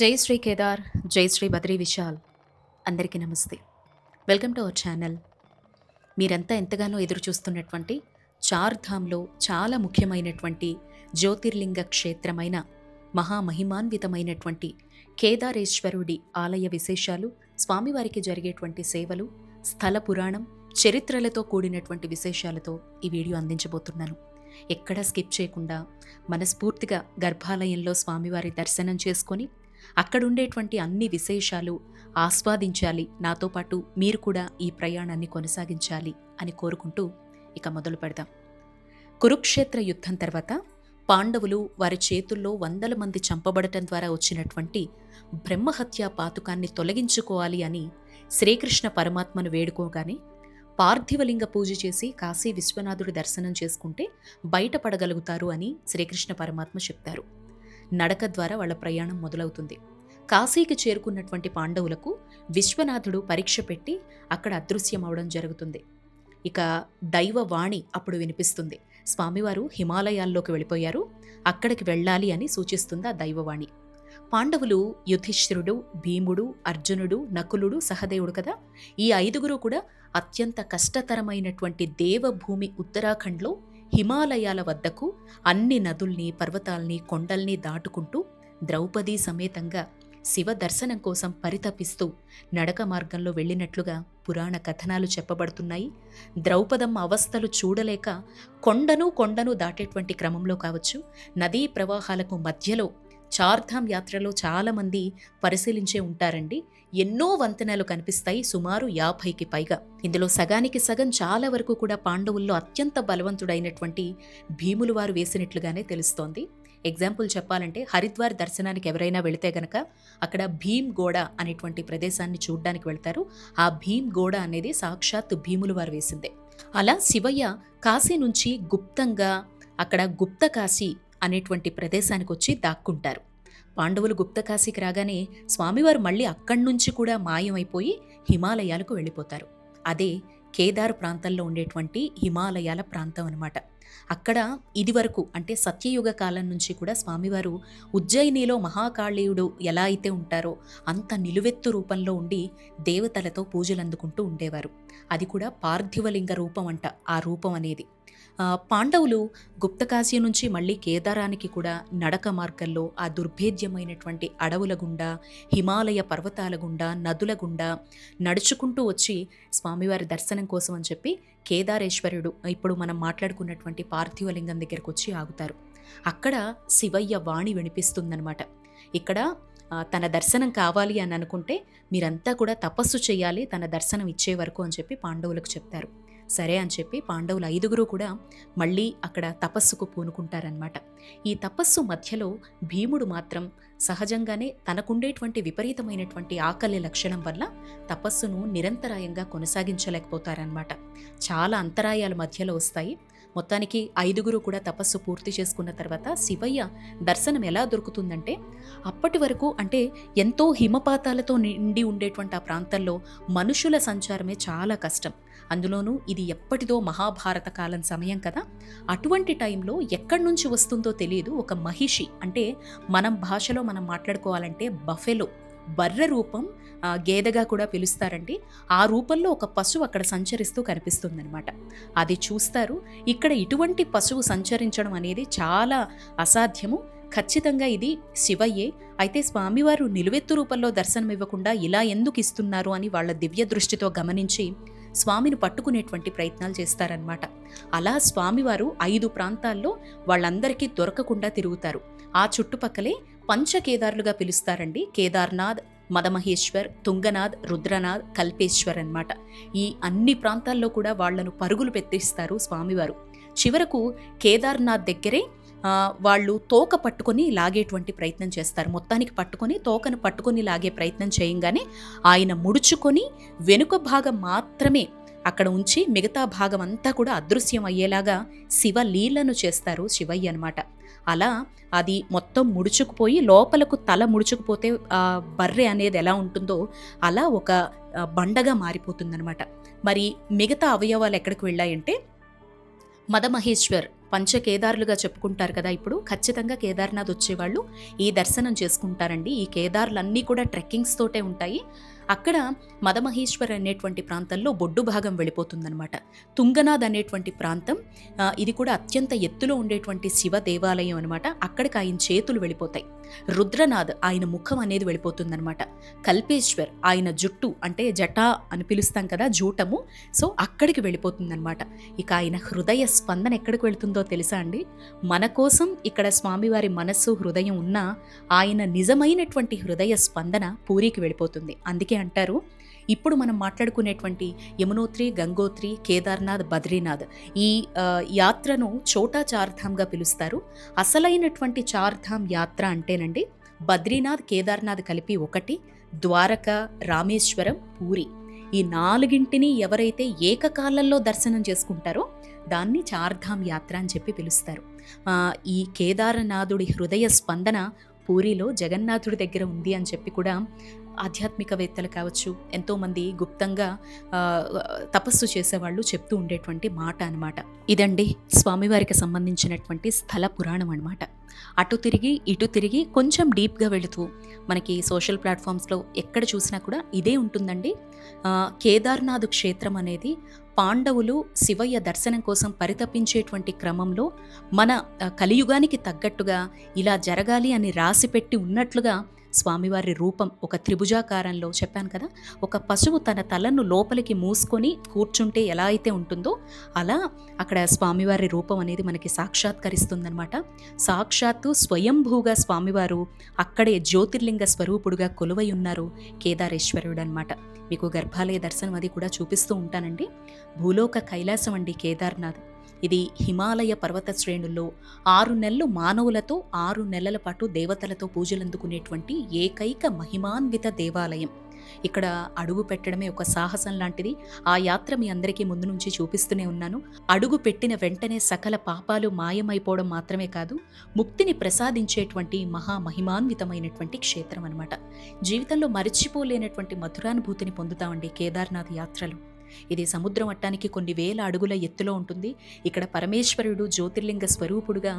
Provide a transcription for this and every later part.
జై శ్రీ కేదార్ జై శ్రీ బద్రీ విశాల్. అందరికీ నమస్తే. Welcome to our channel. మీరంతా ఎంతగానో ఎదురు చూస్తున్నటువంటి చార్ధామ్లో చాలా ముఖ్యమైనటువంటి జ్యోతిర్లింగ క్షేత్రమైన మహామహిమాన్వితమైనటువంటి కేదారేశ్వరుడి ఆలయ విశేషాలు స్వామివారికి జరిగేటువంటి సేవలు స్థల పురాణం చరిత్రలతో కూడినటువంటి విశేషాలతో ఈ వీడియో అందించబోతున్నాను. ఎక్కడా స్కిప్ చేయకుండా మనస్ఫూర్తిగా గర్భాలయంలో స్వామివారి దర్శనం చేసుకొని అక్కడుండేటువంటి అన్ని విశేషాలు ఆస్వాదించాలి. నాతో పాటు మీరు కూడా ఈ ప్రయాణాన్ని కొనసాగించాలి అని కోరుకుంటూ ఇక మొదలు పెడదాం. కురుక్షేత్ర యుద్ధం తర్వాత పాండవులు వారి చేతుల్లో వందల మంది చంపబడటం ద్వారా వచ్చినటువంటి బ్రహ్మహత్యా పాతుకాన్ని తొలగించుకోవాలి అని శ్రీకృష్ణ పరమాత్మను వేడుకోగానే పార్థివలింగ పూజ చేసి కాశీ విశ్వనాథుడి దర్శనం చేసుకుంటే బయటపడగలుగుతారు అని శ్రీకృష్ణ పరమాత్మ చెప్తారు. నడక ద్వారా వాళ్ళ ప్రయాణం మొదలవుతుంది. కాశీకి చేరుకున్నటువంటి పాండవులకు విశ్వనాథుడు పరీక్ష పెట్టి అక్కడ అదృశ్యమవడం జరుగుతుంది. ఇక దైవవాణి అప్పుడు వినిపిస్తుంది. స్వామివారు హిమాలయాల్లోకి వెళ్ళిపోయారు. అక్కడికి వెళ్ళాలి అని సూచిస్తుంది ఆ దైవవాణి. పాండవులు యుధిష్ఠిరుడు భీముడు అర్జునుడు నకులుడు సహదేవుడు కదా? ఈ ఐదుగురు కూడా అత్యంత కష్టతరమైనటువంటి దేవభూమి ఉత్తరాఖండ్లో హిమాలయాల వద్దకు అన్ని నదుల్ని పర్వతాల్ని కొండల్ని దాటుకుంటూ ద్రౌపదీ సమేతంగా శివ దర్శనం కోసం పరితపిస్తూ నడక మార్గంలో వెళ్ళినట్లుగా పురాణ కథనాలు చెప్పబడుతున్నాయి. ద్రౌపదమ్మ అవస్థలు చూడలేక కొండను కొండను దాటేటువంటి క్రమంలో కావచ్చు నదీ ప్రవాహాలకు మధ్యలో చార్ధామ్ యాత్రలో చాలామంది పరిశీలించే ఉంటారండి. ఎన్నో వంతెనలు కనిపిస్తాయి సుమారు యాభైకి పైగా. ఇందులో సగానికి సగం చాలా వరకు కూడా పాండవుల్లో అత్యంత బలవంతుడైనటువంటి భీములు వారు వేసినట్లుగానే తెలుస్తోంది. ఎగ్జాంపుల్ చెప్పాలంటే హరిద్వార్ దర్శనానికి ఎవరైనా వెళితే గనక అక్కడ భీమ్ గోడ అనేటువంటి ప్రదేశాన్ని చూడ్డానికి వెళ్తారు. ఆ భీమ్ గోడ అనేది సాక్షాత్ భీములు వారు వేసిందే. అలా శివయ్య కాశీ నుంచి గుప్తంగా అక్కడ గుప్త కాశీ అనేటువంటి ప్రదేశానికి వచ్చి దాక్కుంటారు. పాండవులు గుప్తకాశీకి రాగానే స్వామివారు మళ్ళీ అక్కడి నుంచి కూడా మాయమైపోయి హిమాలయాలకు వెళ్ళిపోతారు. అదే కేదార్ ప్రాంతంలో ఉండేటువంటి హిమాలయాల ప్రాంతం అనమాట అక్కడ ఇదివరకు అంటే సత్యయుగ కాలం నుంచి కూడా స్వామివారు ఉజ్జయినిలో మహాకాళీయుడు ఎలా అయితే ఉంటారో అంత నిలువెత్తు రూపంలో ఉండి దేవతలతో పూజలు అందుకుంటూ ఉండేవారు. అది కూడా పార్థివలింగ రూపం అంట. ఆ రూపం అనేది పాండవులు గుప్తకాశీ నుంచి మళ్ళీ కేదారానికి కూడా నడక మార్గంలో ఆ దుర్భేద్యమైనటువంటి అడవుల గుండా హిమాలయ పర్వతాల గుండా నదుల గుండా నడుచుకుంటూ వచ్చి స్వామివారి దర్శనం కోసం అని చెప్పి కేదారేశ్వరుడు ఇప్పుడు మనం మాట్లాడుకున్నటువంటి పార్థివలింగం దగ్గరకు వచ్చి ఆగుతారు. అక్కడ శివయ్య వాణి వినిపిస్తుందనమాట ఇక్కడ తన దర్శనం కావాలి అని అనుకుంటే మీరంతా కూడా తపస్సు చేయాలి తన దర్శనం ఇచ్చే వరకు అని చెప్పి పాండవులకు చెప్తారు. సరే అని చెప్పి పాండవులు ఐదుగురు కూడా మళ్ళీ అక్కడ తపస్సుకు పూనుకుంటారనమాట ఈ తపస్సు మధ్యలో భీముడు మాత్రం సహజంగానే తనకుండేటువంటి విపరీతమైనటువంటి ఆకలి లక్షణం వల్ల తపస్సును నిరంతరాయంగా కొనసాగించలేకపోతారనమాట చాలా అంతరాయాల మధ్యలో వస్తాయి. మొత్తానికి ఐదుగురు కూడా తపస్సు పూర్తి చేసుకున్న తర్వాత శివయ్య దర్శనం ఎలా దొరుకుతుందంటే అప్పటి వరకు అంటే ఎంతో హిమపాతాలతో నిండి ఉండేటువంటి ఆ ప్రాంతంలో మనుషుల సంచారమే చాలా కష్టం. అందులోనూ ఇది ఎప్పటిదో మహాభారత కాలం సమయం కదా. అటువంటి టైంలో ఎక్కడి నుంచి వస్తుందో తెలియదు ఒక మహిషి. అంటే మనం భాషలో మనం మాట్లాడుకోవాలంటే బఫెలో. బర్రె రూపం గేదెగా కూడా పిలుస్తారండి. ఆ రూపంలో ఒక పశువు అక్కడ సంచరిస్తూ కనిపిస్తుందనమాట అది చూస్తారు. ఇక్కడ ఇటువంటి పశువు సంచరించడం అనేది చాలా అసాధ్యము. ఖచ్చితంగా ఇది శివయ్యే. అయితే స్వామివారు నిలువెత్తు రూపంలో దర్శనం ఇవ్వకుండా ఇలా ఎందుకు ఇస్తున్నారు అని వాళ్ళ దివ్య దృష్టితో గమనించి స్వామిని పట్టుకునేటువంటి ప్రయత్నాలు చేస్తారనమాట అలా స్వామివారు ఐదు ప్రాంతాల్లో వాళ్ళందరికీ దొరకకుండా తిరుగుతారు. ఆ చుట్టుపక్కలే పంచకేదారులుగా పిలుస్తారండి కేదార్నాథ్ మదమహేశ్వర్ తుంగనాథ్ రుద్రనాథ్ కల్పేశ్వర్ అనమాట ఈ అన్ని ప్రాంతాల్లో కూడా వాళ్ళను పరుగులు పెట్టిస్తారు స్వామివారు. చివరకు కేదార్నాథ్ దగ్గరే వాళ్ళు తోక పట్టుకొని లాగేటువంటి ప్రయత్నం చేస్తారు. మొత్తానికి పట్టుకొని తోకను పట్టుకొని లాగే ప్రయత్నం చేయంగానే ఆయన ముడుచుకొని వెనుక భాగం మాత్రమే అక్కడ ఉంచి మిగతా భాగం అంతా కూడా అదృశ్యం అయ్యేలాగా శివ లీలను చేస్తారు శివయ్య అనమాట అలా అది మొత్తం ముడుచుకుపోయి లోపలకు తల ముడుచుకుపోతే ఆ బర్రె అనేది ఎలా ఉంటుందో అలా ఒక బండగా మారిపోతుందన్నమాట. మరి మిగతా అవయవాలు ఎక్కడికి వెళ్ళాయంటే మదమహేశ్వర్ పంచ కేదారులుగా చెప్పుకుంటారు కదా ఇప్పుడు ఖచ్చితంగా కేదార్నాథ్ వచ్చేవాళ్ళు ఈ దర్శనం చేసుకుంటారండి. ఈ కేదార్లన్నీ కూడా ట్రెక్కింగ్స్ తోటే ఉంటాయి. అక్కడ మదమహేశ్వర్ అనేటువంటి ప్రాంతంలో బొడ్డు భాగం వెళ్ళిపోతుందనమాట తుంగనాథ్ అనేటువంటి ప్రాంతం ఇది కూడా అత్యంత ఎత్తులో ఉండేటువంటి శివ దేవాలయం అనమాట అక్కడికి ఆయన చేతులు వెళ్ళిపోతాయి. రుద్రనాథ్ ఆయన ముఖం అనేది వెళ్ళిపోతుందనమాట కల్పేశ్వర్ ఆయన జుట్టు అంటే జటా అని పిలుస్తాం కదా జూటము. సో అక్కడికి వెళ్ళిపోతుందనమాట ఇక ఆయన హృదయ స్పందన ఎక్కడికి వెళ్తుందో తెలుసా అండి? మన కోసం ఇక్కడ స్వామివారి మనస్సు హృదయం ఉన్నా ఆయన నిజమైనటువంటి హృదయ స్పందన పూరికి వెళ్ళిపోతుంది. అందుకే అంటారు. ఇప్పుడు మనం మాట్లాడుకునేటువంటి యమునోత్రి గంగోత్రి కేదార్నాథ్ బద్రీనాథ్ ఈ యాత్రను చోటా చార్ధామ్గా పిలుస్తారు. అసలైనటువంటి చార్ధామ్ యాత్ర అంటేనండి బద్రీనాథ్ కేదార్నాథ్ కలిపి ఒకటి ద్వారక రామేశ్వరం పూరి. ఈ నాలుగింటిని ఎవరైతే ఏకకాలంలో దర్శనం చేసుకుంటారో దాన్ని చార్ధామ్ యాత్ర అని చెప్పి పిలుస్తారు. ఈ కేదారనాథుడి హృదయ స్పందన పూరిలో జగన్నాథుడి దగ్గర ఉంది అని చెప్పి కూడా ఆధ్యాత్మికవేత్తలు కావచ్చు ఎంతోమంది గుప్తంగా తపస్సు చేసేవాళ్ళు చెప్తూ ఉండేటువంటి మాట అనమాట ఇదండి స్వామివారికి సంబంధించినటువంటి స్థల పురాణం అనమాట అటు తిరిగి ఇటు తిరిగి కొంచెం డీప్గా వెళుతూ మనకి సోషల్ ప్లాట్ఫామ్స్లో ఎక్కడ చూసినా కూడా ఇదే ఉంటుందండి. కేదార్నాథ్ క్షేత్రం అనేది పాండవులు శివయ్య దర్శనం కోసం పరితపించేటువంటి క్రమంలో మన కలియుగానికి తగ్గట్టుగా ఇలా జరగాలి అని రాసిపెట్టి ఉన్నట్లుగా స్వామివారి రూపం ఒక త్రిభుజాకారంలో చెప్పాను కదా ఒక పశువు తన తలను లోపలికి మూసుకొని కూర్చుంటే ఎలా అయితే ఉంటుందో అలా అక్కడ స్వామివారి రూపం అనేది మనకి సాక్షాత్కరిస్తుందనమాట సాక్షాత్తు స్వయంభూగా స్వామివారు అక్కడే జ్యోతిర్లింగ స్వరూపుడుగా కొలువై ఉన్నారు కేదారేశ్వరుడు అనమాట మీకు గర్భాలయ దర్శనం అది కూడా చూపిస్తూ ఉంటానండి. భూలోక కైలాసం అండి కేదార్నాథ్. ఇది హిమాలయ పర్వత శ్రేణుల్లో ఆరు నెలలు మానవులతో ఆరు నెలల పాటు దేవతలతో పూజలందుకునేటువంటి ఏకైక మహిమాన్విత దేవాలయం. ఇక్కడ అడుగు పెట్టడమే ఒక సాహసం లాంటిది. ఆ యాత్ర మీ అందరికీ ముందు నుంచి చూపిస్తూనే ఉన్నాను. అడుగు పెట్టిన వెంటనే సకల పాపాలు మాయమైపోవడం మాత్రమే కాదు ముక్తిని ప్రసాదించేటువంటి మహా మహిమాన్వితమైనటువంటి క్షేత్రం అనమాట జీవితంలో మరిచిపోలేనటువంటి మధురానుభూతిని పొందుతామండి కేదార్నాథ్ యాత్రలు. ఇది సముద్ర మట్టానికి కొన్ని వేల అడుగుల ఎత్తులో ఉంటుంది. ఇక్కడ పరమేశ్వరుడు జ్యోతిర్లింగ స్వరూపుడుగా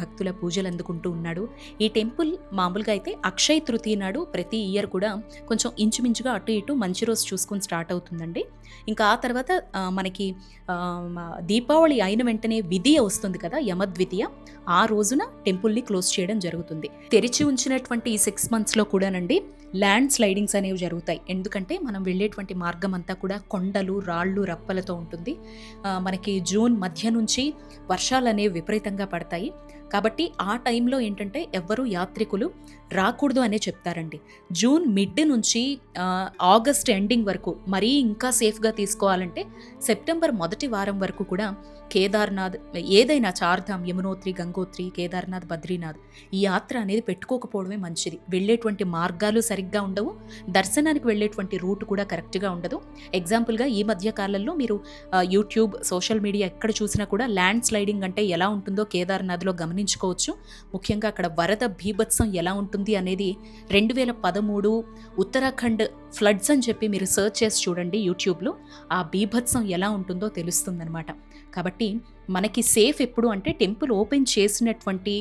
భక్తుల పూజలు అందుకుంటూ ఉన్నాడు. ఈ టెంపుల్ మామూలుగా అయితే అక్షయ తృతీయ నాడు ప్రతి ఇయర్ కూడా కొంచెం ఇంచుమించుగా అటు ఇటు మంచి రోజు చూసుకొని స్టార్ట్ అవుతుందండి. ఇంకా ఆ తర్వాత మనకి దీపావళి అయిన వెంటనే విధియ వస్తుంది కదా యమద్వితీయ ఆ రోజున టెంపుల్ని క్లోజ్ చేయడం జరుగుతుంది. తెరిచి ఉంచినటువంటి ఈ సిక్స్ మంత్స్లో కూడానండి ల్యాండ్ స్లైడింగ్స్ అనేవి జరుగుతాయి. ఎందుకంటే మనం వెళ్ళేటువంటి మార్గం అంతా కూడా కొండలు రాళ్ళు రప్పలతో ఉంటుంది. మనకి జూన్ మధ్య నుంచి వర్షాలు అనేవి విపరీతంగా పడతాయి. కాబట్టి ఆ టైంలో ఏంటంటే ఎవ్వరూ యాత్రికులు రాకూడదు అనే చెప్తారండి. జూన్ మిడ్ నుంచి ఆగస్ట్ ఎండింగ్ వరకు మరీ ఇంకా సేఫ్గా తీసుకోవాలంటే సెప్టెంబర్ మొదటి వారం వరకు కూడా కేదార్నాథ్ ఏదైనా చార్ధామ్ యమునోత్రి గంగోత్రి కేదార్నాథ్ బద్రీనాథ్ ఈ యాత్ర అనేది పెట్టుకోకపోవడమే మంచిది. వెళ్ళేటువంటి మార్గాలు సరిగ్గా ఉండవు. దర్శనానికి వెళ్ళేటువంటి రూట్ కూడా కరెక్ట్గా ఉండదు. ఎగ్జాంపుల్గా ఈ మధ్య కాలంలో మీరు యూట్యూబ్ సోషల్ మీడియా ఎక్కడ చూసినా కూడా ల్యాండ్ స్లైడింగ్ అంటే ఎలా ఉంటుందో కేదార్నాథ్లో గమనించుకోవచ్చు. ముఖ్యంగా అక్కడ వరద భీభత్సం ఎలా ఉంటుంది అనేది రెండు వేల పదమూడు ఉత్తరాఖండ్ ఫ్లడ్స్ అని చెప్పి మీరు సెర్చ్ చేసి చూడండి యూట్యూబ్లో. ఆ బీభత్సం ఎలా ఉంటుందో తెలుస్తుందనమాట కాబట్టి మనకి సేఫ్ ఎప్పుడు అంటే టెంపుల్ ఓపెన్ చేసినటువంటి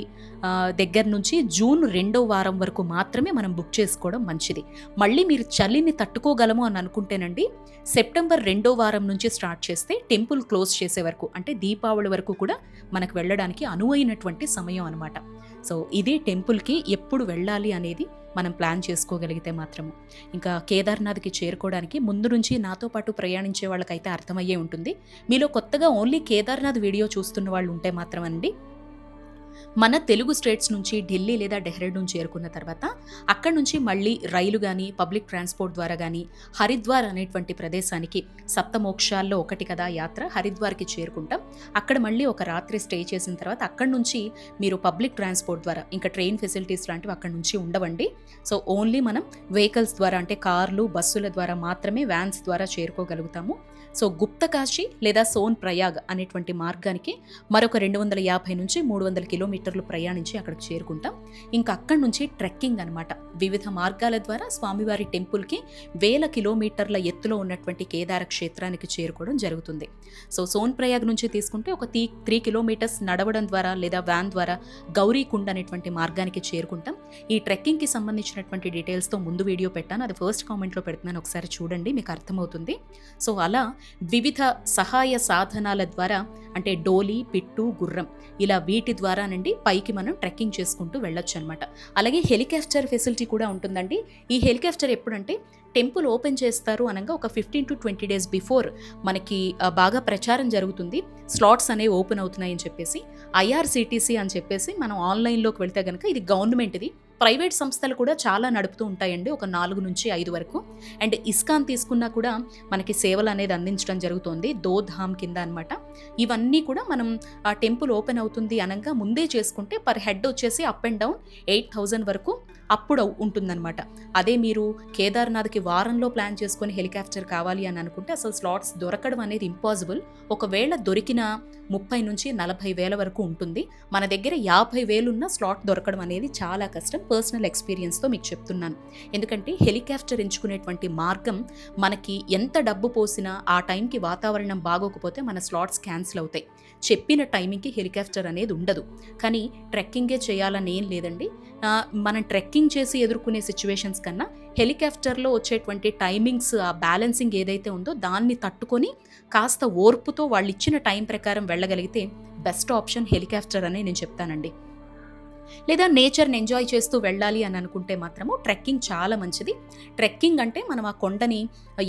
దగ్గర నుంచి జూన్ రెండో వారం వరకు మాత్రమే మనం బుక్ చేసుకోవడం మంచిది. మళ్ళీ మీరు చలిని తట్టుకోగలము అని అనుకుంటేనండి సెప్టెంబర్ రెండో వారం నుంచి స్టార్ట్ చేస్తే టెంపుల్ క్లోజ్ చేసే వరకు అంటే దీపావళి వరకు కూడా మనకు వెళ్ళడానికి అనువైనటువంటి సమయం అనమాట సో ఇది టెంపుల్కి ఎప్పుడు వెళ్ళాలి అనేది మనం ప్లాన్ చేసుకోగలిగితే మాత్రము. ఇంకా కేదార్నాథ్కి చేరుకోవడానికి ముందు నుంచి నాతో పాటు ప్రయాణించే వాళ్ళకైతే అర్థమయ్యే ఉంటుంది. మీలో కొత్తగా ఓన్లీ కేదార్నాథ్ వీడియో చూస్తున్న వాళ్ళు ఉంటే మాత్రం అండి మన తెలుగు స్టేట్స్ నుంచి ఢిల్లీ లేదా డెహ్రాడూన్ చేరుకున్న తర్వాత అక్కడ నుంచి మళ్ళీ రైలు కానీ పబ్లిక్ ట్రాన్స్పోర్ట్ ద్వారా కానీ హరిద్వార్ అనేటువంటి ప్రదేశానికి సప్తమోక్షాల్లో ఒకటి కదా యాత్ర హరిద్వార్కి చేరుకుంటాం. అక్కడ మళ్ళీ ఒక రాత్రి స్టే చేసిన తర్వాత అక్కడ నుంచి మీరు పబ్లిక్ ట్రాన్స్పోర్ట్ ద్వారా ఇంకా ట్రైన్ ఫెసిలిటీస్ లాంటివి అక్కడ నుంచి ఉండవండి. సో ఓన్లీ మనం వెహికల్స్ ద్వారా అంటే కార్లు బస్సుల ద్వారా మాత్రమే వ్యాన్స్ ద్వారా చేరుకోగలుగుతాము. సో గుప్తకాశి లేదా సోన్ ప్రయాగ్ అనేటువంటి మార్గానికి మరొక రెండు వందల యాభై నుంచి మూడు వందల కిలోమీటర్లు ప్రయాణించి అక్కడికి చేరుకుంటాం. ఇంకా అక్కడి నుంచి ట్రెక్కింగ్ అనమాట వివిధ మార్గాల ద్వారా స్వామివారి టెంపుల్కి వేల కిలోమీటర్ల ఎత్తులో ఉన్నటువంటి కేదార క్షేత్రానికి చేరుకోవడం జరుగుతుంది. సో సోన్ ప్రయాగ్ నుంచి తీసుకుంటే ఒక త్రీ త్రీ కిలోమీటర్స్ నడవడం ద్వారా లేదా వ్యాన్ ద్వారా గౌరీకుండ అనేటువంటి మార్గానికి చేరుకుంటాం. ఈ ట్రెక్కింగ్కి సంబంధించినటువంటి డీటెయిల్స్తో ముందు వీడియో పెట్టాను. అది ఫస్ట్ కామెంట్లో పెడుతున్నాను. ఒకసారి చూడండి మీకు అర్థమవుతుంది. సో అలా వివిధ సహాయ సాధనాల ద్వారా అంటే డోలి పిట్టు గుర్రం ఇలా వీటి ద్వారా నుండి పైకి మనం ట్రెక్కింగ్ చేసుకుంటూ వెళ్ళొచ్చు అనమాట అలాగే హెలికాప్టర్ ఫెసిలిటీ కూడా ఉంటుందండి. ఈ హెలికాప్టర్ ఎప్పుడంటే టెంపుల్ ఓపెన్ చేస్తారు అనగా ఒక fifteen to twenty days before మనకి బాగా ప్రచారం జరుగుతుంది. స్లాట్స్ అనేవి ఓపెన్ అవుతున్నాయని చెప్పేసి ఐఆర్సిటీసీ అని చెప్పేసి మనం ఆన్లైన్లోకి వెళ్తే కనుక ఇది గవర్నమెంట్ది ప్రైవేట్ సంస్థలు కూడా చాలా నడుపుతూ ఉంటాయండి ఒక నాలుగు నుంచి ఐదు వరకు. అండ్ ఇస్కాన్ తీసుకున్నా కూడా మనకి సేవలు అనేది అందించడం జరుగుతుంది దోధామ్ కింద అనమాట ఇవన్నీ కూడా మనం ఆ టెంపుల్ ఓపెన్ అవుతుంది అనగా ముందే చేసుకుంటే పర్ హెడ్ వచ్చేసి up and down eight thousand వరకు అప్పుడు ఉంటుందన్నమాట. అదే మీరు కేదార్నాథ్కి వారంలో ప్లాన్ చేసుకొని హెలికాప్టర్ కావాలి అని అనుకుంటే అసలు స్లాట్స్ దొరకడం అనేది ఇంపాసిబుల్. ఒకవేళ దొరికిన ముప్పై నుంచి నలభై వేల వరకు ఉంటుంది. మన దగ్గర యాభై వేలున్న స్లాట్ దొరకడం అనేది చాలా కష్టం. పర్సనల్ ఎక్స్పీరియన్స్తో మీకు చెప్తున్నాను. ఎందుకంటే హెలికాప్టర్ ఎంచుకునేటువంటి మార్గం మనకి ఎంత డబ్బు పోసినా ఆ టైంకి వాతావరణం బాగోకపోతే మన స్లాట్స్ క్యాన్సిల్ అవుతాయి. చెప్పిన టైమింగ్కి హెలికాప్టర్ అనేది ఉండదు. కానీ ట్రెక్కింగే చేయాలని ఏం లేదండి. మనం ట్రెక్ ట్రెక్కింగ్ చేసి ఎదుర్కొనే సిచ్యువేషన్స్ కన్నా హెలికాప్టర్లో వచ్చేటువంటి టైమింగ్స్ ఆ బ్యాలెన్సింగ్ ఏదైతే ఉందో దాన్ని తట్టుకొని కాస్త ఓర్పుతో వాళ్ళు ఇచ్చిన టైం ప్రకారం వెళ్ళగలిగితే బెస్ట్ ఆప్షన్ హెలికాప్టర్ అనే నేను చెప్తానండి. లేదా నేచర్ని ఎంజాయ్ చేస్తూ వెళ్ళాలి అని అనుకుంటే మాత్రము ట్రెక్కింగ్ చాలా మంచిది. ట్రెక్కింగ్ అంటే మనం ఆ కొండని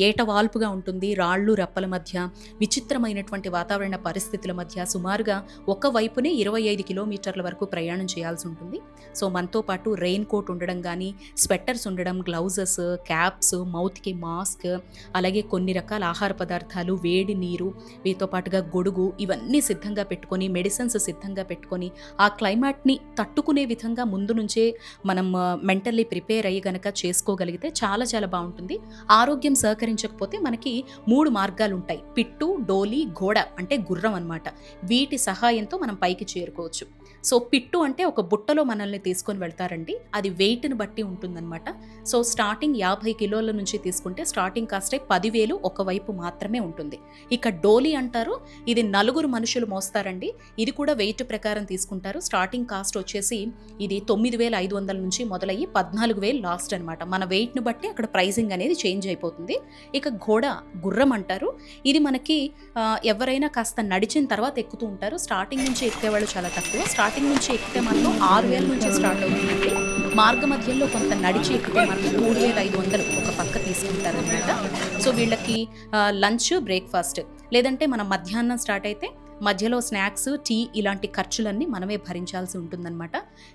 ఏటవాల్పుగా ఉంటుంది రాళ్ళు రప్పల మధ్య విచిత్రమైనటువంటి వాతావరణ పరిస్థితుల మధ్య సుమారుగా ఒక వైపునే ఇరవై ఐదు కిలోమీటర్ల వరకు ప్రయాణం చేయాల్సి ఉంటుంది. సో మనతో పాటు రెయిన్ కోట్ ఉండడం కానీ స్వెట్టర్స్ ఉండడం గ్లౌజెస్ క్యాప్స్ మౌత్కి మాస్క్ అలాగే కొన్ని రకాల ఆహార పదార్థాలు వేడి నీరు వీటితో పాటుగా గొడుగు ఇవన్నీ సిద్ధంగా పెట్టుకొని మెడిసిన్స్ సిద్ధంగా పెట్టుకొని ఆ క్లైమాట్ని తట్టుకునే విధంగా ముందు నుంచే మనం మెంటల్లీ ప్రిపేర్ అయ్యి గనక చేసుకోగలిగితే చాలా చాలా బాగుంటుంది. ఆరోగ్యం సహకరించకపోతే మనకి మూడు మార్గాలు ఉంటాయి. పిట్టు డోలి గోడ అంటే గుర్రం అనమాట వీటి సహాయంతో మనం పైకి చేరుకోవచ్చు. సో పిట్టు అంటే ఒక బుట్టలో మనల్ని తీసుకొని వెళ్తారండి. అది వెయిట్ని బట్టి ఉంటుందన్నమాట. సో స్టార్టింగ్ యాభై కిలోల నుంచి తీసుకుంటే స్టార్టింగ్ కాస్టే పదివేలు ఒకవైపు మాత్రమే ఉంటుంది. ఇక డోలి అంటారు ఇది నలుగురు మనుషులు మోస్తారండి. ఇది కూడా వెయిట్ ప్రకారం తీసుకుంటారు. స్టార్టింగ్ కాస్ట్ వచ్చేసి ఇది తొమ్మిది వేల ఐదు వందల నుంచి మొదలయ్యి పద్నాలుగు వేలు లాస్ట్ అనమాట మన వెయిట్ను బట్టి అక్కడ ప్రైసింగ్ అనేది చేంజ్ అయిపోతుంది. ఇక ఘోడ గుర్రం అంటారు. ఇది మనకి ఎవరైనా కాస్త నడిచిన తర్వాత ఎక్కుతూ ఉంటారు. స్టార్టింగ్ నుంచి ఎక్కేవాళ్ళు చాలా తక్కువ. స్టార్టింగ్ నుంచి ఎక్కితే మాత్రం ఆరు వేల నుంచి స్టార్ట్ అవుతుందండి. మార్గ మధ్యలో కొంత నడిచి ఎక్కితే మాత్రం మూడు వేల ఐదు వందలు ఒక పక్క తీసుకుంటారు అనమాట సో వీళ్ళకి లంచ్ బ్రేక్ఫాస్ట్ లేదంటే మనం మధ్యాహ్నం స్టార్ట్ అయితే మధ్యలో స్నాక్స్ టీ ఇలాంటి ఖర్చులన్నీ మనమే భరించాల్సి ఉంటుందన్నమాట.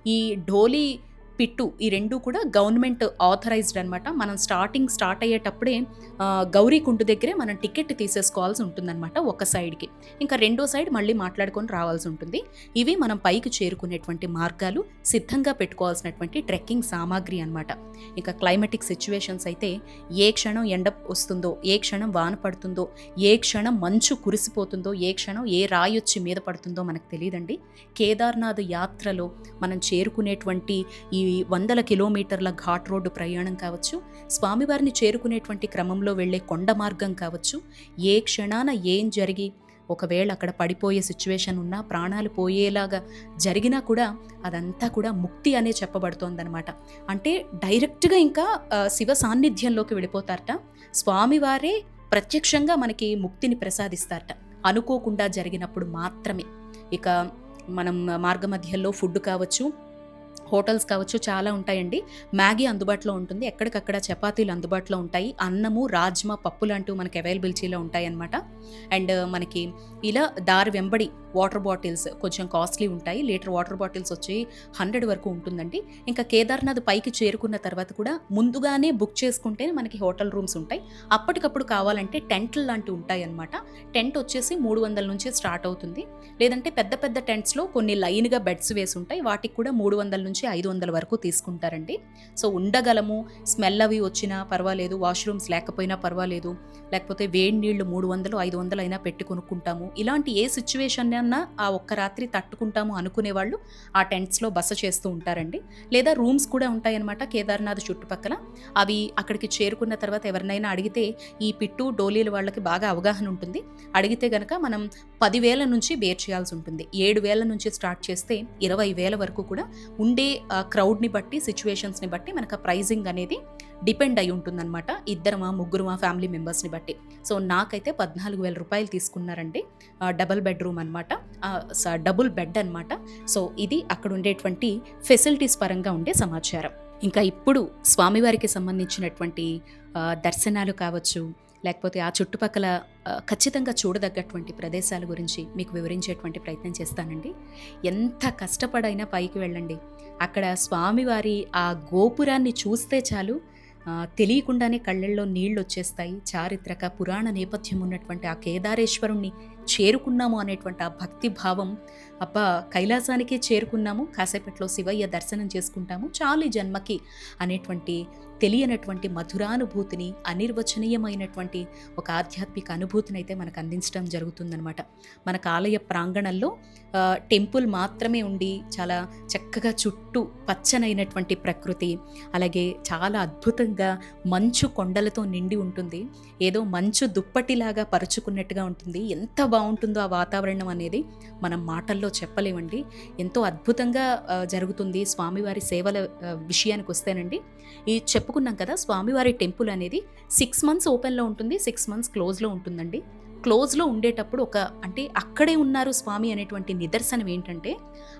ఈ ఢోలీ పిట్టు ఈ రెండు కూడా గవర్నమెంట్ ఆథరైజ్డ్ అనమాట మనం స్టార్టింగ్ స్టార్ట్ అయ్యేటప్పుడే గౌరీ గౌరీకుంట దగ్గరే మనం టికెట్ తీసేసుకోవాల్సి ఉంటుందన్నమాట ఒక సైడ్కి ఇంకా రెండో సైడ్ మళ్ళీ మాట్లాడుకొని రావాల్సి ఉంటుంది. ఇవి మనం పైకి చేరుకునేటువంటి మార్గాలు సిద్ధంగా పెట్టుకోవాల్సినటువంటి ట్రెక్కింగ్ సామాగ్రి అనమాట ఇంకా క్లైమాటిక్ సిచ్యువేషన్స్ అయితే ఏ క్షణం ఎండ వస్తుందో ఏ క్షణం వాన పడుతుందో ఏ క్షణం మంచు కురిసిపోతుందో ఏ క్షణం ఏ రాయి వచ్చి మీద పడుతుందో మనకు తెలియదండి. కేదార్నాథ్ యాత్రలో మనం చేరుకునేటువంటి ఈ వందల కిలోమీటర్ల ఘాట్ రోడ్డు ప్రయాణం కావచ్చు స్వామివారిని చేరుకునేటువంటి క్రమంలో వెళ్ళే కొండ మార్గం కావచ్చు ఏ క్షణాన ఏం జరిగి ఒకవేళ అక్కడ పడిపోయే సిచ్యువేషన్ ఉన్నా ప్రాణాలు పోయేలాగా జరిగినా కూడా అదంతా కూడా ముక్తి అనే చెప్పబడుతోందనమాట అంటే డైరెక్ట్గా ఇంకా శివ సాన్నిధ్యంలోకి వెళ్ళిపోతారట. స్వామివారే ప్రత్యక్షంగా మనకి ముక్తిని ప్రసాదిస్తారట. అనుకోకుండా జరిగినప్పుడు మాత్రమే. ఇక మనం మార్గ మధ్యలో ఫుడ్ కావచ్చు హోటల్స్ కావచ్చు చాలా ఉంటాయండి. మ్యాగీ అందుబాటులో ఉంటుంది. ఎక్కడికక్కడ చపాతీలు అందుబాటులో ఉంటాయి. అన్నము రాజ్మా పప్పు లాంటివి మనకి అవైలబిలిటీలో ఉంటాయన్నమాట. అండ్ మనకి ఇలా దారి వెంబడి వాటర్ బాటిల్స్ కొంచెం కాస్ట్లీ ఉంటాయి. లీటర్ వాటర్ బాటిల్స్ వచ్చి హండ్రెడ్ వరకు ఉంటుందండి. ఇంకా కేదార్నాథ్ పైకి చేరుకున్న తర్వాత కూడా ముందుగానే బుక్ చేసుకుంటే మనకి హోటల్ రూమ్స్ ఉంటాయి. అప్పటికప్పుడు కావాలంటే టెంట్లు లాంటివి ఉంటాయి అన్నమాట టెంట్ వచ్చేసి మూడు వందల నుంచే స్టార్ట్ అవుతుంది. లేదంటే పెద్ద పెద్ద టెంట్స్లో కొన్ని లైన్గా బెడ్స్ వేసి ఉంటాయి. వాటికి కూడా మూడు వందల నుంచి నుంచి ఐదు వందల వరకు తీసుకుంటారండి. సో ఉండగలము. స్మెల్ అవి వచ్చినా పర్వాలేదు. వాష్రూమ్స్ లేకపోయినా పర్వాలేదు. లేకపోతే వేడి నీళ్ళు మూడు వందలు ఐదు వందలు అయినా పెట్టి కొనుక్కుంటాము. ఇలాంటి ఏ సిచ్యువేషన్ అన్నా ఆ ఒక్క రాత్రి తట్టుకుంటాము అనుకునే వాళ్ళు ఆ టెంట్స్లో బస చేస్తూ ఉంటారండి. లేదా రూమ్స్ కూడా ఉంటాయన్నమాట కేదార్నాథ్ చుట్టుపక్కల. అవి అక్కడికి చేరుకున్న తర్వాత ఎవరినైనా అడిగితే ఈ పిట్టు డోలీల వాళ్ళకి బాగా అవగాహన ఉంటుంది. అడిగితే గనక మనం పదివేల నుంచి బేర్ చేయాల్సి ఉంటుంది. ఏడు వేల నుంచి స్టార్ట్ చేస్తే ఇరవై వేల వరకు కూడా ఉండే క్రౌడ్ని బట్టి సిచ్యువేషన్స్ని బట్టి మనకు ప్రైజింగ్ అనేది డిపెండ్ అయి ఉంటుందన్నమాట. ఇద్దరమా ముగ్గురుమా ఫ్యామిలీ మెంబర్స్ని బట్టి. సో నాకైతే పద్నాలుగు వేల రూపాయలు తీసుకున్నారండి. డబుల్ బెడ్రూమ్ అనమాట డబుల్ బెడ్ అనమాట సో ఇది అక్కడ ఉండేటువంటి ఫెసిలిటీస్ పరంగా ఉండే సమాచారం. ఇంకా ఇప్పుడు స్వామివారికి సంబంధించినటువంటి దర్శనాలు కావచ్చు లేకపోతే ఆ చుట్టుపక్కల ఖచ్చితంగా చూడదగ్గటువంటి ప్రదేశాల గురించి మీకు వివరించేటువంటి ప్రయత్నం చేస్తానండి. ఎంత కష్టపడైనా పైకి వెళ్ళండి. అక్కడ స్వామివారి ఆ గోపురాన్ని చూస్తే చాలు తెలియకుండానే కళ్ళల్లో నీళ్ళు వచ్చేస్తాయి చారిత్రక పురాణ నేపథ్యం ఉన్నటువంటి ఆ కేదారేశ్వరుణ్ణి చేరుకున్నాము అనేటువంటి ఆ భక్తి భావం అబ్బా కైలాసానికే చేరుకున్నాము. కాసేపట్లో శివయ్య దర్శనం చేసుకుంటాము. చాలు ఈ జన్మకి అనేటువంటి తెలియనటువంటి మధురానుభూతిని అనిర్వచనీయమైనటువంటి ఒక ఆధ్యాత్మిక అనుభూతిని అయితే మనకు అందించడం జరుగుతుందనమాట మనకు ఆలయ ప్రాంగణంలో టెంపుల్ మాత్రమే ఉండి చాలా చక్కగా చుట్టూ పచ్చనైనటువంటి ప్రకృతి అలాగే చాలా అద్భుతంగా మంచు కొండలతో నిండి ఉంటుంది. ఏదో మంచు దుప్పటిలాగా పరుచుకున్నట్టుగా ఉంటుంది. ఎంత బాగుంటుందో ఆ వాతావరణం అనేది మనం మాటల్లో చెప్పలేమండి. ఎంతో అద్భుతంగా జరుగుతుంది. స్వామివారి సేవల విషయానికి వస్తేనండి ఈ చెప్పుకున్నాం కదా స్వామివారి టెంపుల్ అనేది సిక్స్ మంత్స్ ఓపెన్లో ఉంటుంది సిక్స్ మంత్స్ క్లోజ్లో ఉంటుందండి. క్లోజ్లో ఉండేటప్పుడు ఒక అంటే అక్కడే ఉన్నారు స్వామి అనేటువంటి నిదర్శనం ఏంటంటే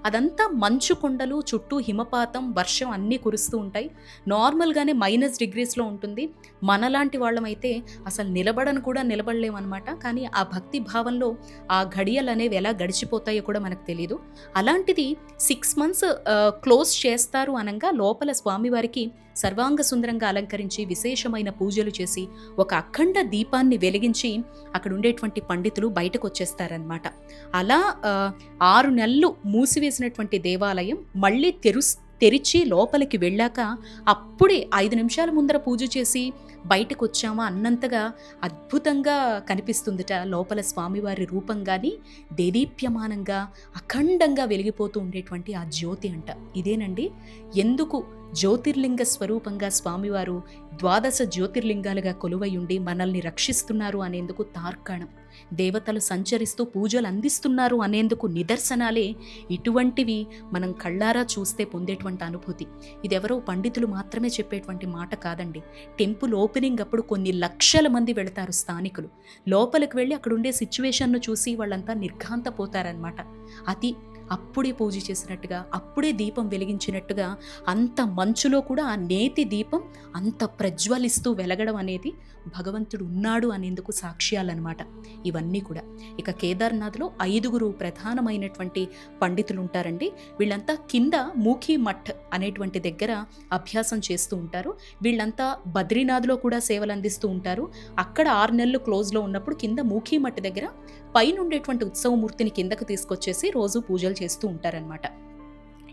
అదంతా మంచు కొండలు చుట్టూ హిమపాతం వర్షం అన్నీ కురుస్తూ ఉంటాయి. నార్మల్గానే మైనస్ డిగ్రీస్లో ఉంటుంది. మనలాంటి వాళ్ళమైతే అసలు నిలబడను కూడా నిలబడలేమన్నమాట. కానీ ఆ భక్తి భావంలో ఆ ఘడియలు అనేవి ఎలా గడిచిపోతాయో కూడా మనకు తెలియదు అలాంటిది సిక్స్ మంత్స్ క్లోజ్ చేస్తారు అనగా లోపల స్వామివారికి సర్వాంగ సుందరంగా అలంకరించి విశేషమైన పూజలు చేసి ఒక అఖండ దీపాన్ని వెలిగించి అక్కడ ఉండేటువంటి పండితులు బయటకు వచ్చేస్తారనమాట అలా ఆరు నెలలు మూసివేసినటువంటి దేవాలయం మళ్ళీ తెరుస్ తెరిచి లోపలికి వెళ్ళాక అప్పుడే ఐదు నిమిషాల ముందర పూజ చేసి బయటకు వచ్చామా అన్నంతగా అద్భుతంగా కనిపిస్తుందిట లోపల స్వామివారి రూపం కానీ దేదీప్యమానంగా అఖండంగా వెలిగిపోతూ ఉండేటువంటి ఆ జ్యోతి అంట. ఇదేనండి? ఎందుకు జ్యోతిర్లింగ స్వరూపంగా స్వామివారు ద్వాదశ జ్యోతిర్లింగాలుగా కొలువై ఉండి మనల్ని రక్షిస్తున్నారు అనేందుకు తార్కాణం. దేవతలు సంచరిస్తూ పూజలు అందిస్తున్నారు అనేందుకు నిదర్శనాలే ఇటువంటివి మనం కళ్ళారా చూస్తే పొందేటువంటి అనుభూతి. ఇదెవరో పండితులు మాత్రమే చెప్పేటువంటి మాట కాదండి. టెంపుల్ ఓపెనింగ్ అప్పుడు కొన్ని లక్షల మంది వెళతారు స్థానికులు. లోపలికి వెళ్ళి అక్కడ ఉండే సిచ్యువేషన్ను చూసి వాళ్ళంతా నిర్ఘాంతపోతారనమాట అతి అప్పుడే పూజ చేసినట్టుగా అప్పుడే దీపం వెలిగించినట్టుగా అంత మంచులో కూడా ఆ నేతి దీపం అంత ప్రజ్వలిస్తూ వెలగడం అనేది భగవంతుడు ఉన్నాడు అనేందుకు సాక్ష్యాలన్నమాట. ఇవన్నీ కూడా. ఇక కేదార్నాథ్లో ఐదుగురు ప్రధానమైనటువంటి పండితులు ఉంటారండి వీళ్ళంతా కింద మూఖీ మఠ్ అనేటువంటి దగ్గర అభ్యాసం చేస్తూ ఉంటారు. వీళ్ళంతా బద్రీనాథ్లో కూడా సేవలు అందిస్తూ ఉంటారు. అక్కడ ఆరు నెలలు క్లోజ్లో ఉన్నప్పుడు కింద మూఖీ మఠ్ దగ్గర పైన ఉండేటువంటి ఉత్సవమూర్తిని కిందకు తీసుకొచ్చేసి రోజు పూజలు చేస్తూ ఉంటారనమాట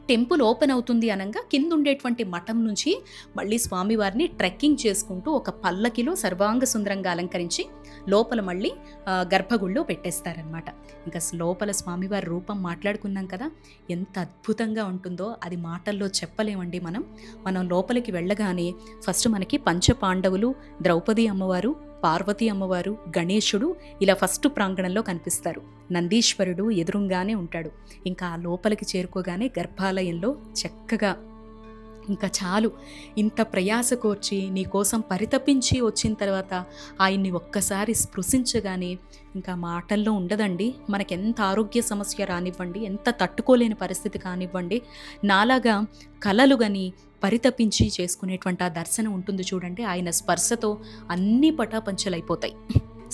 టెంపుల్ ఓపెన్ అవుతుంది అనగా కింద ఉండేటువంటి మఠం నుంచి మళ్ళీ స్వామివారిని ట్రెక్కింగ్ చేసుకుంటూ ఒక పల్లకిలో సర్వాంగ సుందరంగా అలంకరించి లోపల మళ్ళీ ఆ, గర్భగుడిలో పెట్టేస్తారనమాట ఇంకా లోపల స్వామివారి రూపం మాట్లాడుకున్నాం కదా ఎంత అద్భుతంగా ఉంటుందో అది మాటల్లో చెప్పలేమండి మనం. మనం లోపలికి వెళ్ళగానే ఫస్ట్ మనకి పంచ పాండవులు ద్రౌపది అమ్మవారు పార్వతీ అమ్మవారు గణేశుడు ఇలా ఫస్ట్ ప్రాంగణంలో కనిపిస్తారు. నందీశ్వరుడు ఎదురుంగానే ఉంటాడు. ఇంకా ఆ లోపలికి చేరుకోగానే గర్భాలయంలో చక్కగా ఇంకా చాలు. ఇంత ప్రయాస కోర్చి నీ కోసం పరితపించి వచ్చిన తర్వాత ఆయన్ని ఒక్కసారి స్పృశించగానే ఇంకా మాటల్లో ఉండదండి. మనకి ఎంత ఆరోగ్య సమస్య రానివ్వండి ఎంత తట్టుకోలేని పరిస్థితి కానివ్వండి నాలాగా కలలు గని పరితపించి చేసుకునేటువంటి ఆ దర్శనం ఉంటుంది చూడండి. ఆయన స్పర్శతో అన్నీ పటాపంచలైపోతాయి.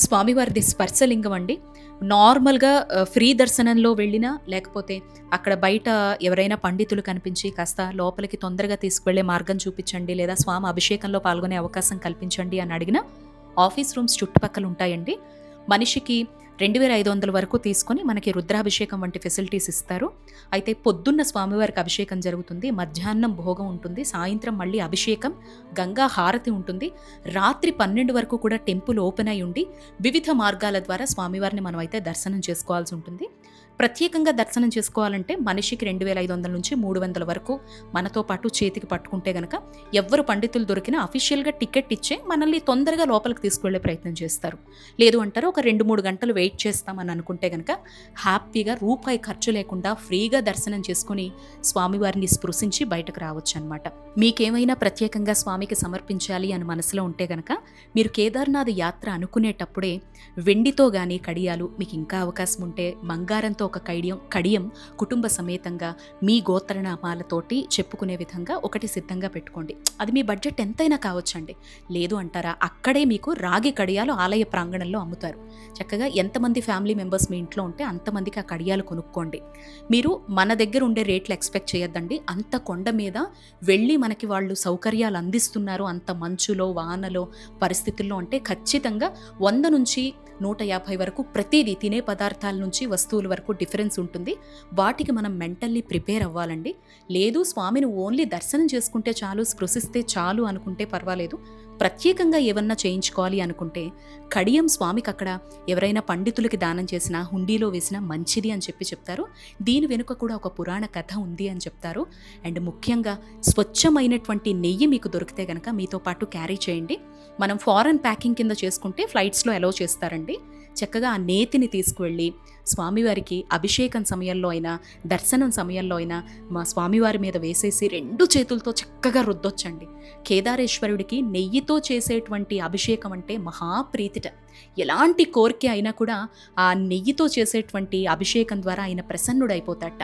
స్వామివారిది స్పర్శలింగం అండి. నార్మల్గా ఫ్రీ దర్శనంలో వెళ్ళినా లేకపోతే అక్కడ బయట ఎవరైనా పండితులు కనిపించి కాస్త లోపలికి తొందరగా తీసుకువెళ్ళే మార్గం చూపించండి లేదా స్వామి అభిషేకంలో పాల్గొనే అవకాశం కల్పించండి అని అడిగిన ఆఫీస్ రూమ్స్ చుట్టుపక్కల ఉంటాయండి మనిషికి రెండు వేల ఐదు వందల వరకు తీసుకొని మనకి రుద్రాభిషేకం వంటి ఫెసిలిటీస్ ఇస్తారు. అయితే పొద్దున్న స్వామివారికి అభిషేకం జరుగుతుంది మధ్యాహ్నం భోగం ఉంటుంది సాయంత్రం మళ్ళీ అభిషేకం గంగా హారతి ఉంటుంది. రాత్రి పన్నెండు వరకు కూడా టెంపుల్ ఓపెన్ అయి ఉండి వివిధ మార్గాల ద్వారా స్వామివారిని మనం అయితే దర్శనం చేసుకోవాల్సి ఉంటుంది. ప్రత్యేకంగా దర్శనం చేసుకోవాలంటే మనిషికి రెండు వేల ఐదు వందల నుంచి మూడు వందల వరకు మనతో పాటు చేతికి పట్టుకుంటే గనక ఎవ్వరు పండితులు దొరికినా అఫీషియల్గా టికెట్ ఇచ్చే మనల్ని తొందరగా లోపలికి తీసుకువెళ్ళే ప్రయత్నం చేస్తారు. లేదు అంటారు ఒక రెండు మూడు గంటలు వెయిట్ చేస్తామని అనుకుంటే గనక హ్యాపీగా రూపాయి ఖర్చు లేకుండా ఫ్రీగా దర్శనం చేసుకుని స్వామివారిని స్పృశించి బయటకు రావచ్చు అనమాట మీకేమైనా ప్రత్యేకంగా స్వామికి సమర్పించాలి అని మనసులో ఉంటే గనక మీరు కేదార్నాథ్ యాత్ర అనుకునేటప్పుడే వెండితో కానీ కడియాలు మీకు ఇంకా అవకాశం ఉంటే బంగారంతో ఒక కడియం కడియం కుటుంబ సమేతంగా మీ గోత్రనామాలతోటి చెప్పుకునే విధంగా ఒకటి సిద్ధంగా పెట్టుకోండి. అది మీ బడ్జెట్ ఎంతైనా కావచ్చండి. లేదు అంటారా అక్కడే మీకు రాగి కడియాలు ఆలయ ప్రాంగణంలో అమ్ముతారు. చక్కగా ఎంతమంది ఫ్యామిలీ మెంబర్స్ మీ ఇంట్లో ఉంటే అంతమందికి ఆ కడియాలు కొనుక్కోండి. మీరు మన దగ్గర ఉండే రేట్లు ఎక్స్పెక్ట్ చేయొద్దండి. అంత కొండ మీద వెళ్ళి మనకి వాళ్ళు సౌకర్యాలు అందిస్తున్నారు. అంత మంచులో వానలో పరిస్థితుల్లో అంటే ఖచ్చితంగా వంద నుంచి నూట యాభై వరకు ప్రతిదీ తినే పదార్థాల నుంచి వస్తువుల వరకు డిఫరెన్స్ ఉంటుంది. వాటికి మనం మెంటల్లీ ప్రిపేర్ అవ్వాలండి. లేదు స్వామిని ఓన్లీ దర్శనం చేసుకుంటే చాలు స్పృశిస్తే చాలు అనుకుంటే పర్వాలేదు. ప్రత్యేకంగా ఏమన్నా చేయించుకోవాలి అనుకుంటే కడియం స్వామికి అక్కడ ఎవరైనా పండితులకి దానం చేసినా హుండీలో వేసినా మంచిది అని చెప్పి చెప్తారు. దీని వెనుక కూడా ఒక పురాణ కథ ఉంది అని చెప్తారు. అండ్ ముఖ్యంగా స్వచ్ఛమైనటువంటి నెయ్యి మీకు దొరికితే కనుక మీతో పాటు క్యారీ చేయండి. మనం ఫారెన్ ప్యాకింగ్ కింద చేసుకుంటే ఫ్లైట్స్లో అలౌ చేస్తారండి. చక్కగా ఆ నేతిని తీసుకువెళ్ళి స్వామివారికి అభిషేకం సమయంలో అయినా దర్శనం సమయంలో అయినా మా స్వామివారి మీద వేసేసి రెండు చేతులతో చక్కగా రుద్దొచ్చండి. కేదారేశ్వరుడికి నెయ్యితో చేసేటువంటి అభిషేకం అంటే మహాప్రీతిట ఎలాంటి కోరిక అయినా కూడా ఆ నెయ్యితో చేసేటువంటి అభిషేకం ద్వారా ఆయన ప్రసన్నుడైపోతాట.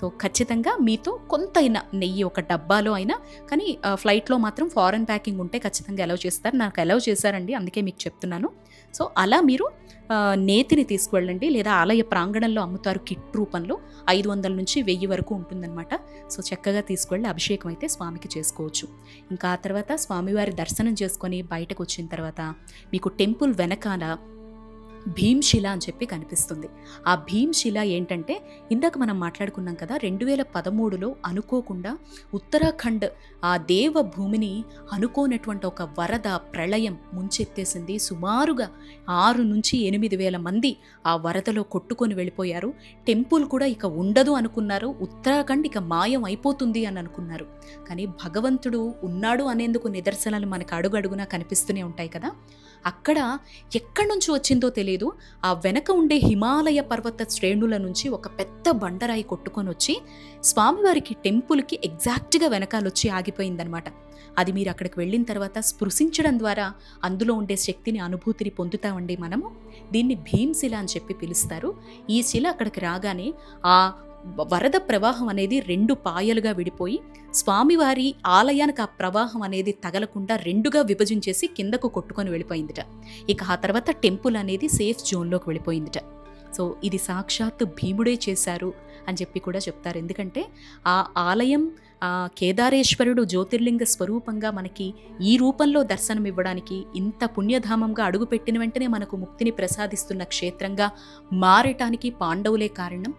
సో ఖచ్చితంగా మీతో కొంత అయినా నెయ్యి ఒక డబ్బాలో అయినా కానీ ఫ్లైట్లో మాత్రం ఫారెన్ ప్యాకింగ్ ఉంటే ఖచ్చితంగా అలౌ చేస్తారు. నాకు అలౌ చేశారండి అందుకే మీకు చెప్తున్నాను. సో అలా మీరు నేతిని తీసుకువెళ్ళండి లేదా ఆలయ ప్రాంగణంలో అమ్ముతారు కిట్ రూపంలో ఐదు వందల నుంచి వెయ్యి వరకు ఉంటుందన్నమాట. సో చక్కగా తీసుకువెళ్ళి అభిషేకం అయితే స్వామికి చేసుకోవచ్చు. ఇంకా ఆ తర్వాత స్వామివారి దర్శనం చేసుకొని బయటకు వచ్చిన తర్వాత మీకు టెంపుల్ వెనకాల భీమ్శిల అని చెప్పి కనిపిస్తుంది. ఆ భీమ్శిల ఏంటంటే ఇందాక మనం మాట్లాడుకున్నాం కదా రెండు వేల పదమూడులో అనుకోకుండా ఉత్తరాఖండ్ ఆ దేవ భూమిని అనుకోనటువంటి ఒక వరద ప్రళయం ముంచెత్తేసింది. సుమారుగా ఆరు నుంచి ఎనిమిది వేల మంది ఆ వరదలో కొట్టుకొని వెళ్ళిపోయారు. టెంపుల్ కూడా ఇక ఉండదు అనుకున్నారు. ఉత్తరాఖండ్ ఇక మాయం అయిపోతుంది అని అనుకున్నారు. కానీ భగవంతుడు ఉన్నాడు అనేందుకు నిదర్శనాలు మనకు అడుగడుగునా కనిపిస్తూనే ఉంటాయి కదా. అక్కడ ఎక్కడి నుంచి వచ్చిందో తెలియదు. ఆ వెనక ఉండే హిమాలయ పర్వత శ్రేణుల నుంచి ఒక పెద్ద బండరాయి కొట్టుకొని వచ్చి స్వామివారికి టెంపుల్కి ఎగ్జాక్ట్గా వెనకాలొచ్చి ఆగిపోయిందనమాట అది మీరు అక్కడికి వెళ్ళిన తర్వాత స్పృశించడం ద్వారా అందులో ఉండే శక్తిని అనుభూతిని పొందుతామండి మనము. దీన్ని భీమ్శిల అని చెప్పి పిలుస్తారు. ఈ శిల అక్కడికి రాగానే ఆ వరద ప్రవాహం అనేది రెండు పాయలుగా విడిపోయి స్వామివారి ఆలయానికి ఆ ప్రవాహం అనేది తగలకుండా రెండుగా విభజించేసి కిందకు కొట్టుకొని వెళ్ళిపోయిందిట. ఇక ఆ తర్వాత టెంపుల్ అనేది సేఫ్ జోన్లోకి వెళ్ళిపోయిందిట. సో ఇది సాక్షాత్ భీముడే చేశారు అని చెప్పి కూడా చెప్తారు. ఎందుకంటే ఆ ఆలయం ఆ కేదారేశ్వరుడు జ్యోతిర్లింగ స్వరూపంగా మనకి ఈ రూపంలో దర్శనం ఇవ్వడానికి ఇంత పుణ్యధామంగా అడుగుపెట్టిన వెంటనే మనకు ముక్తిని ప్రసాదిస్తున్న క్షేత్రంగా మారటానికి పాండవులే కారణం.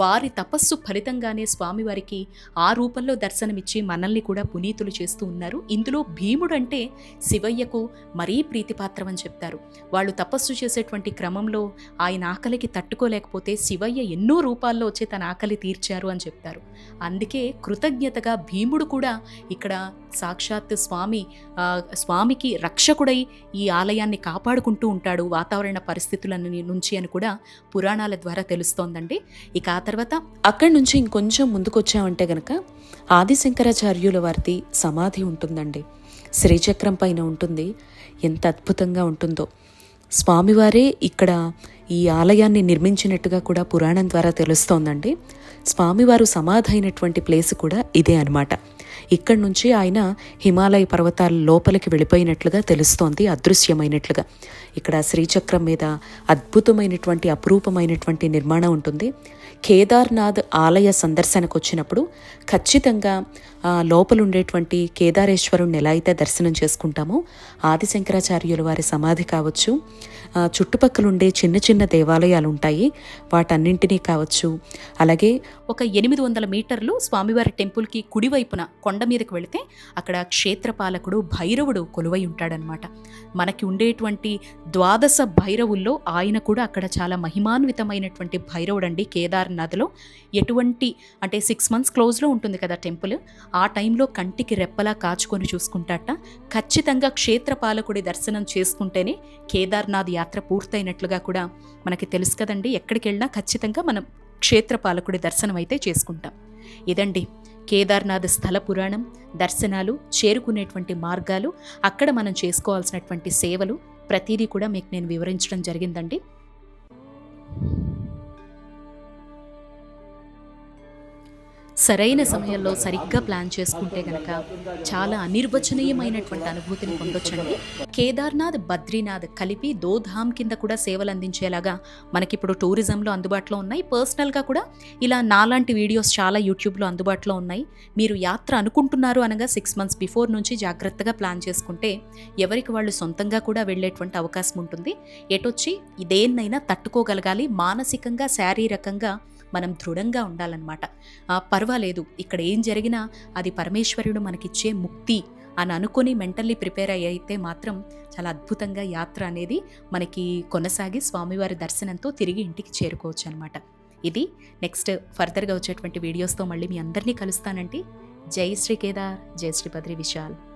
వారి తపస్సు ఫలితంగానే స్వామివారికి ఆ రూపంలో దర్శనమిచ్చి మనల్ని కూడా పునీతులు చేస్తూ ఉన్నారు. ఇందులో భీముడంటే శివయ్యకు మరీ ప్రీతిపాత్రం అని చెప్తారు. వాళ్ళు తపస్సు చేసేటువంటి క్రమంలో ఆయన ఆకలికి తట్టుకోలేకపోతే శివయ్య ఎన్నో రూపాల్లో వచ్చి తన ఆకలి తీర్చారు అని చెప్తారు. అందుకే కృతజ్ఞతగా భీముడు కూడా ఇక్కడ సాక్షాత్ స్వామి స్వామికి రక్షకుడై ఈ ఆలయాన్ని కాపాడుకుంటూ ఉంటాడు వాతావరణ పరిస్థితుల నుంచి అని కూడా పురాణాల ద్వారా తెలుస్తోందండి. ఇక ఆ తర్వాత అక్కడి నుంచి ఇంకొంచెం ముందుకొచ్చామంటే గనక ఆదిశంకరాచార్యుల వారిది సమాధి ఉంటుందండి. శ్రీచక్రం పైన ఉంటుంది. ఎంత అద్భుతంగా ఉంటుందో. స్వామివారే ఇక్కడ ఈ ఆలయాన్ని నిర్మించినట్టుగా కూడా పురాణం ద్వారా తెలుస్తోందండి. స్వామివారు సమాధి అయినటువంటి ప్లేస్ కూడా ఇదే అన్నమాట. ఇక్కడి నుంచి ఆయన హిమాలయ పర్వతాల లోపలికి వెళ్ళిపోయినట్లుగా తెలుస్తోంది అదృశ్యమైనట్లుగా. ఇక్కడ శ్రీచక్రం మీద అద్భుతమైనటువంటి అపురూపమైనటువంటి నిర్మాణం ఉంటుంది. కేదార్నాథ్ ఆలయ సందర్శనకు వచ్చినప్పుడు ఖచ్చితంగా లోపల ఉండేటువంటి కేదారేశ్వరుణ్ణి ఎలా అయితే దర్శనం చేసుకుంటామో ఆది శంకరాచార్యుల వారి సమాధి కావచ్చు చుట్టుపక్కల ఉండే చిన్న చిన్న దేవాలయాలు ఉంటాయి వాటన్నింటినీ కావచ్చు అలాగే ఒక ఎనిమిది వందల మీటర్లు స్వామివారి టెంపుల్కి కుడివైపున కొండ మీదకి వెళితే అక్కడ క్షేత్రపాలకుడు భైరవుడు కొలువై ఉంటాడనమాట. మనకి ఉండేటువంటి ద్వాదశ భైరవుల్లో ఆయన కూడా అక్కడ చాలా మహిమాన్వితమైనటువంటి భైరవుడు అండి కేదార్నాథ్లో. ఎటువంటి అంటే సిక్స్ మంత్స్ క్లోజ్లో ఉంటుంది కదా టెంపుల్. ఆ టైంలో కంటికి రెప్పలా కాచుకొని చూసుకుంటాట. ఖచ్చితంగా క్షేత్రపాలకుడి దర్శనం చేసుకుంటేనే కేదార్నాథ్ యాత్ర పూర్తయినట్లుగా కూడా మనకి తెలుసు కదండి. ఎక్కడికి వెళ్ళినా ఖచ్చితంగా మనం క్షేత్రపాలకుడి దర్శనం అయితే చేసుకుంటాం. ఇదండి కేదార్నాథ్ స్థల పురాణం దర్శనాలు చేరుకునేటువంటి మార్గాలు అక్కడ మనం చేసుకోవాల్సినటువంటి సేవలు. ప్రతిదీ కూడా మీకు నేను వివరించడం జరిగిందండి. సరైన సమయంలో సరిగ్గా ప్లాన్ చేసుకుంటే గనక చాలా అనిర్వచనీయమైనటువంటి అనుభూతిని పొందొచ్చండి. కేదార్నాథ్ బద్రీనాథ్ కలిపి దోధామ్ కింద కూడా సేవలు అందించేలాగా మనకిప్పుడు టూరిజంలో అందుబాటులో ఉన్నాయి. పర్సనల్గా కూడా ఇలా నాలాంటి వీడియోస్ చాలా యూట్యూబ్లో అందుబాటులో ఉన్నాయి. మీరు యాత్ర అనుకుంటున్నారు అనగా సిక్స్ మంత్స్ బిఫోర్ నుంచి జాగ్రత్తగా ప్లాన్ చేసుకుంటే ఎవరికి వాళ్ళు సొంతంగా కూడా వెళ్ళేటువంటి అవకాశం ఉంటుంది. ఎటొచ్చి ఇదేనైనా తట్టుకోగలగాలి. మానసికంగా శారీరకంగా మనం దృఢంగా ఉండాలన్నమాట. ఆ, పర్వాలేదు. ఇక్కడ ఏం జరిగినా అది పరమేశ్వరుడు మనకిచ్చే ముక్తి అని అనుకొని మెంటల్లీ ప్రిపేర్ అయితే మాత్రం చాలా అద్భుతంగా యాత్ర అనేది మనకి కొనసాగి స్వామివారి దర్శనంతో తిరిగి ఇంటికి చేరుకోవచ్చు అనమాట ఇది నెక్స్ట్ ఫర్దర్గా వచ్చేటువంటి వీడియోస్తో మళ్ళీ మీ అందరినీ కలుస్తానండి. జై శ్రీ కేదార్ జై శ్రీ బద్రి విశాల్.